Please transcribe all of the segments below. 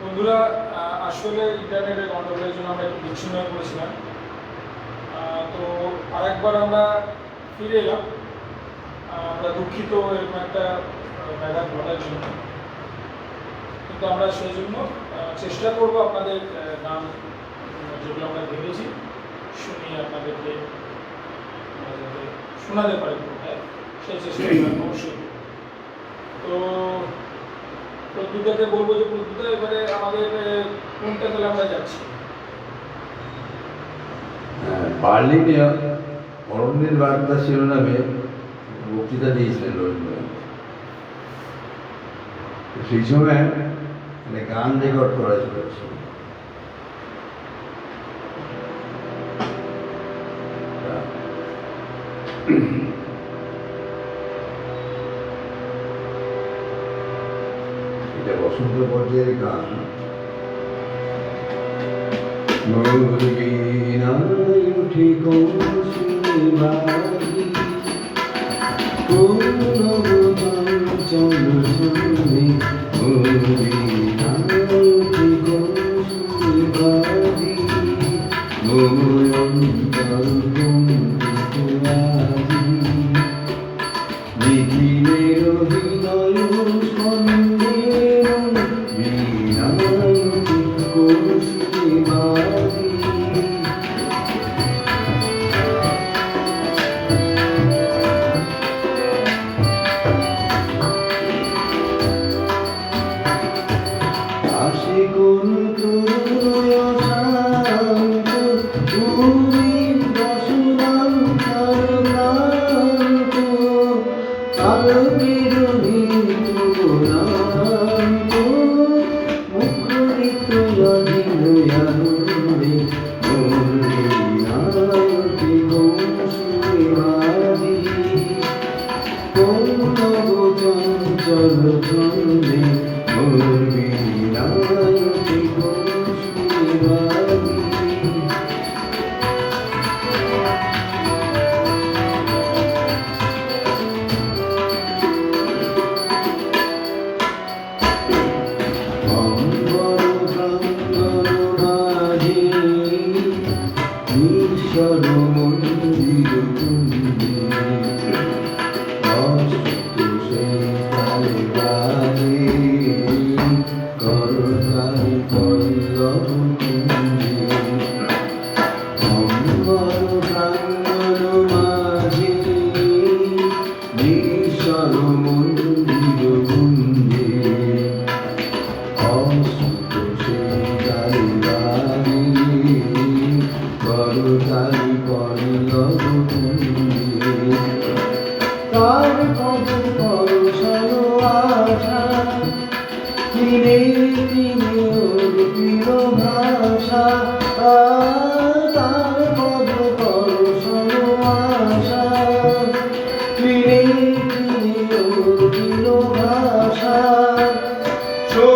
বন্ধুরা আসলে ইন্টারনেটের গন্ডগোলের জন্য আমরা একটু বিচ্ছিন্ন হয়ে পড়েছিলাম। তো আরেকবার আমরা ফিরে এলাম। আমরা দুঃখিত এরকম একটা ব্যাঘাত ঘটার জন্য। কিন্তু আমরা সেই জন্য চেষ্টা করব আপনাদের নাম যেগুলো আমরা ভেবেছি শুনিয়ে আপনাদেরকে শোনাতে পারি। পুরোটাই, সেই চেষ্টা অবশ্যই তো প্রদ্যুতাকে বলব যে প্রদ্যুতা এবারে আমাদের কোনটা তাহলে আমরা যাচ্ছি? হ্যাঁ, বার্লিনে অরণ্যের বার্তা শিরোনামে বক্তৃতা দিয়েছিলেন রবীন্দ্রনাথ। সেই সময় মানে গান রেকর্ড করা চলেছে এটা বসন্ত পর্যায়ের গান। মৌরিনায় উঠে কৌশলে বাড়ি কোন চল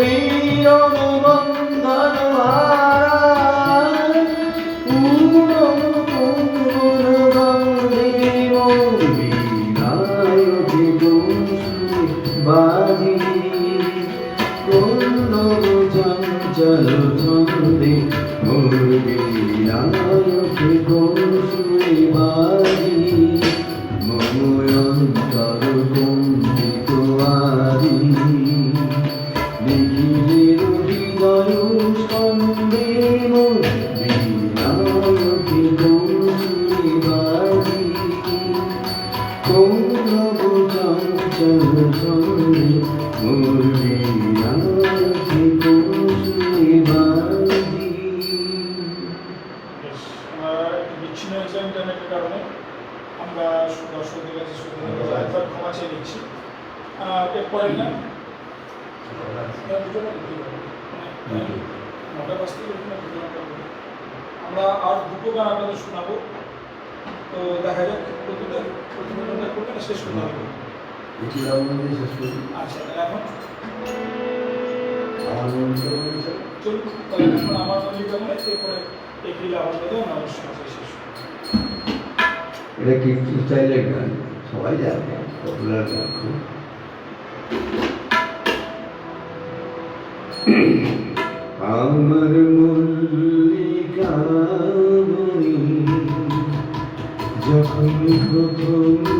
ছবির অনুবন্ধন আমরা দর্শকদের কাছে একবার ক্ষমা চেয়ে নিচ্ছি। আহ, এরপরের গান না, মানে। আমরা আর দুটো গান আপনাদের শোনাবো। তো দেখা যাক প্রতিটা করবে না শেষ করতে হবে। আচ্ছা এখন? আমার চলুন আমার মন্দিরটা মনে এরপরে এপ্রিল আমরা অনুষ্ঠান আছে শেষ এটা কিন্তু চাইলে গান? সবাই জানে পপুলার গান খুব আমার মল্লিকা যখন প্রথম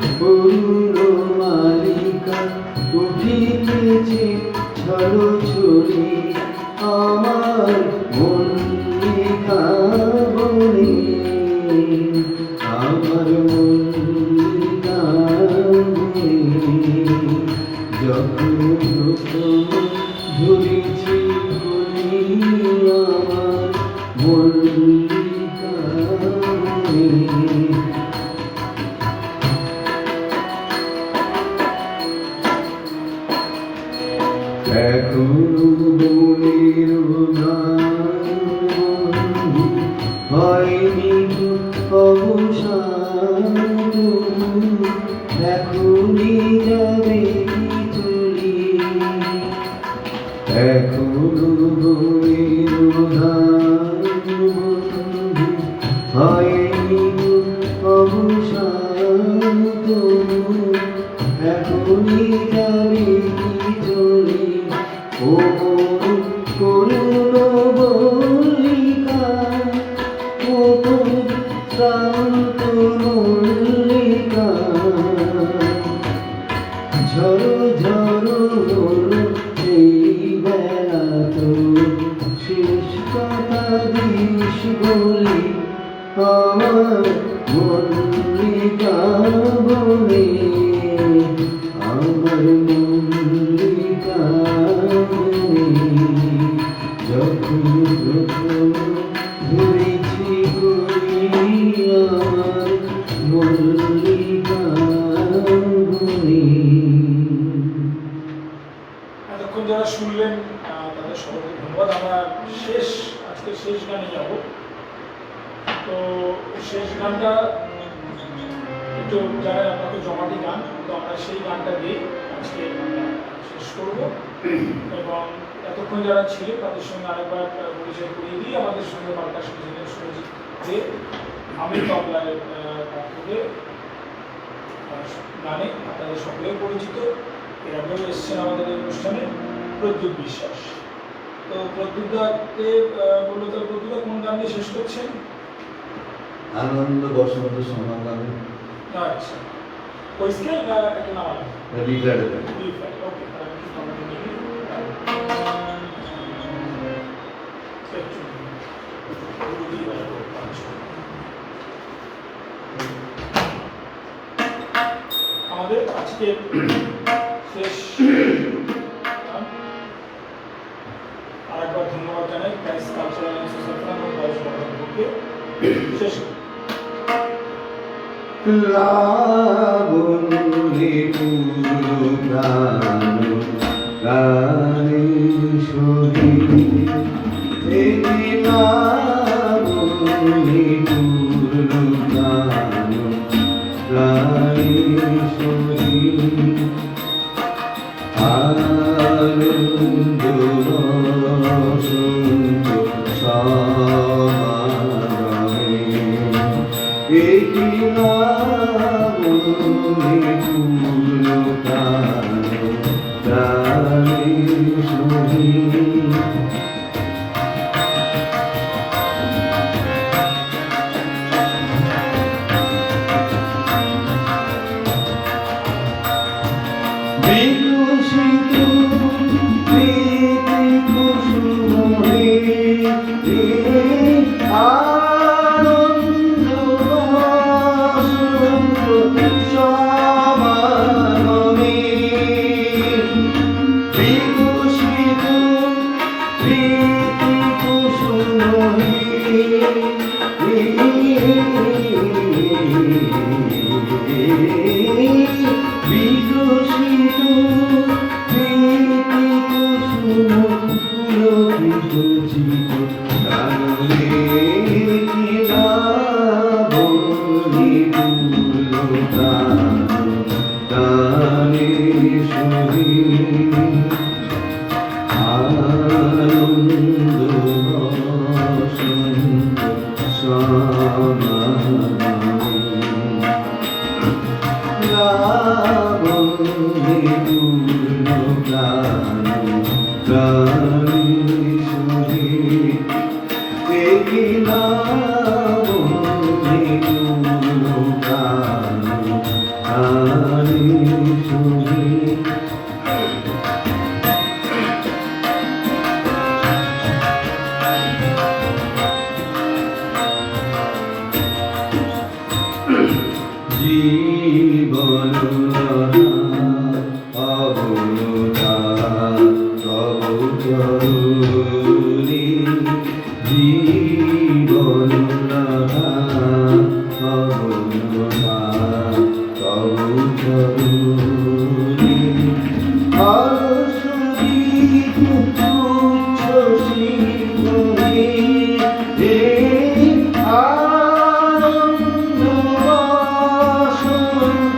ছড়ো ছড়ি আমার মল্লিকা বলে আমার মল্লিকা বলে যখন প্রথম ধরেছি আমার মল্লিকা বলে শেষ আজকে শেষ গানে যাব। গানটা একটু যারা আপনাকে জমাটি গান, তো আমরা সেই গানটা দিয়ে আজকে শেষ করব। এবং এতক্ষণ যারা ছিলেন, তাদের সঙ্গে আরেকবার পরিচয় করিয়ে দিয়ে আমাদের সঙ্গে বার্তা শুনেছিলেন সুরজিৎ যে আমি তবলায় থেকে গানে আপনাদের সকলেই পরিচিত। এর আগেও এসছেন আমাদের এই অনুষ্ঠানে প্রদ্যুৎ বিশ্বাস। তো প্রদ্যুৎদাকে বলল তো প্রদ্যুৎদা কোন গান দিয়ে শেষ করছেন? আনন্দ বসন্ত সমাগমে। আচ্ছা। ওই স্কেল একটা নাম ফ্ল্যাট ওকে। আমাদের আজকে শেষ। আরেকবার ধন্যবাদ জানাই প্যারিস কালচারাল শেষ লাবণী পুরো প্রাণ গানে সহি এই লাবণী প্রাণী সুধী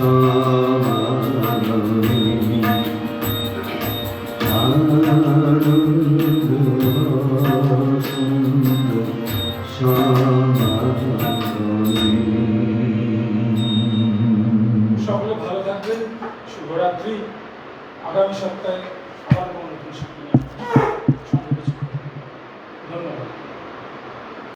সমাগমে